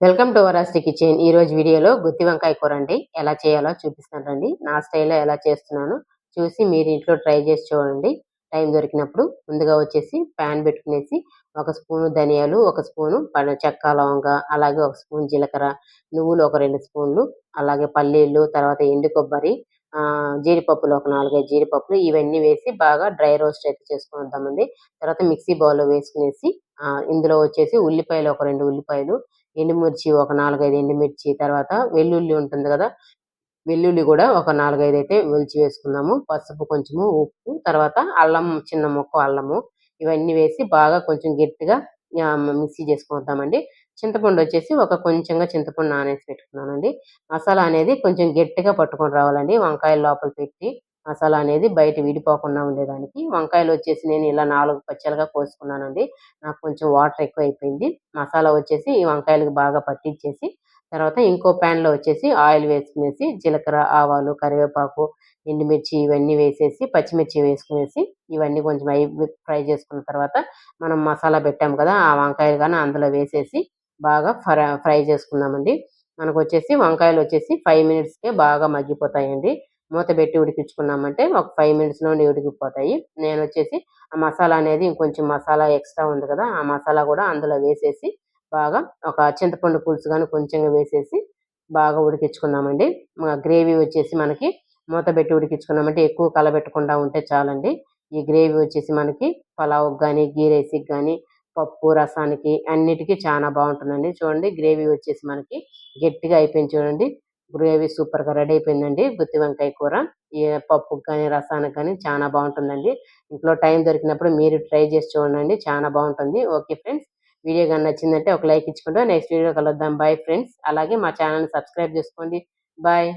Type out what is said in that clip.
Welcome to వరాస్టి kitchen. ఈ రోజు వీడియోలో గుత్తి వంకాయ కూర అండి. ఎలా చేయాలో చూపిస్తానండి నా స్టైల్లో ఎలా చేస్తున్నాను చూసి మీరు ఇంట్లో ట్రై చేసి చూడండి. టైం దొరికినప్పుడు ముందుగా వచ్చేసి ప్యాన్ పెట్టుకునేసి ఒక స్పూను ధనియాలు ఒక స్పూను చెక్క లవంగ అలాగే ఒక స్పూన్ జీలకర్ర నువ్వులు ఒక రెండు స్పూన్లు అలాగే పల్లీలు తర్వాత ఎండు కొబ్బరి జీడిపప్పులు ఒక నాలుగైదు జీడిపప్పులు ఇవన్నీ వేసి బాగా డ్రై రోస్ట్ అయితే చేసుకుంటామండి తర్వాత మిక్సీ బౌల్లో వేసుకునేసి ఇందులో వచ్చేసి ఉల్లిపాయలు ఒక రెండు ఉల్లిపాయలు ఎండుమిర్చి ఒక నాలుగైదు ఎండుమిర్చి తర్వాత వెల్లుల్లి ఉంటుంది కదా వెల్లుల్లి కూడా ఒక నాలుగైదు అయితే ఒలిచి వేసుకుందాము. పసుపు కొంచెము ఉప్పు తర్వాత అల్లం చిన్న ముక్క అల్లము ఇవన్నీ వేసి బాగా కొంచెం గట్టిగా మిక్సీ చేసుకుందామండి. చింతపండు వచ్చేసి ఒక కొంచెంగా చింతపండు నానేసి పెట్టుకున్నానండి. మసాలా అనేది కొంచెం గట్టిగా పట్టుకొని రావాలండి వంకాయల లోపల పెట్టి. మసాలా అనేది బయట విడిపోకుండా ఉండేదానికి. వంకాయలు వచ్చేసి నేను ఇలా నాలుగు పచ్చలుగా కోసుకున్నానండి. నాకు కొంచెం వాటర్ ఎక్కువ అయిపోయింది మసాలా వచ్చేసి ఈ వంకాయలకు బాగా పట్టించేసి తర్వాత ఇంకో ప్యాన్లో వచ్చేసి ఆయిల్ వేసుకునేసి జీలకర్ర ఆవాలు కరివేపాకు ఎండుమిర్చి ఇవన్నీ వేసేసి పచ్చిమిర్చి వేసుకునేసి ఇవన్నీ కొంచెం అయి ఫ్రై చేసుకున్న తర్వాత మనం మసాలా పెట్టాము కదా ఆ వంకాయలు కానీ అందులో వేసేసి బాగా ఫ్రై ఫ్రై చేసుకుందామండి. మనకు వచ్చేసి వంకాయలు వచ్చేసి ఫైవ్ మినిట్స్కే బాగా మగ్గిపోతాయండి. మూత పెట్టి ఉడికించుకున్నామంటే ఒక ఫైవ్ మినిట్స్లోనే ఉడికిపోతాయి. నేను వచ్చేసి ఆ మసాలా అనేది ఇంకొంచెం మసాలా ఎక్స్ట్రా ఉంది కదా ఆ మసాలా కూడా అందులో వేసేసి బాగా ఒక చింతపండు పులుసు కానీ కొంచెంగా వేసేసి బాగా ఉడికించుకున్నామండి. గ్రేవీ వచ్చేసి మనకి మూత పెట్టి ఉడికించుకున్నామంటే ఎక్కువ కలబెట్టకుండా ఉంటే చాలండి. ఈ గ్రేవీ వచ్చేసి మనకి పలావ్ కానీ గీ రైస్కి కానీ పప్పు రసానికి అన్నిటికీ చాలా బాగుంటుందండి. చూడండి గ్రేవీ వచ్చేసి మనకి గట్టిగా అయిపోయింది చూడండి. గ్రేవీ సూపర్గా రెడీ అయిపోయిందండి. గుత్తి వంకాయ కూర. ఏ పప్పుకి కానీ రసానికి కానీ చాలా బాగుంటుందండి. ఇంట్లో టైం దొరికినప్పుడు మీరు ట్రై చేసి చూడండి. చాలా బాగుంటుంది. ఓకే ఫ్రెండ్స్ వీడియో కానీ నచ్చిందంటే ఒక లైక్ ఇచ్చుకుంటూ నెక్స్ట్ వీడియో కలుద్దాం. Bye friends. అలాగే మా ఛానల్ని సబ్స్క్రైబ్ చేసుకోండి. బాయ్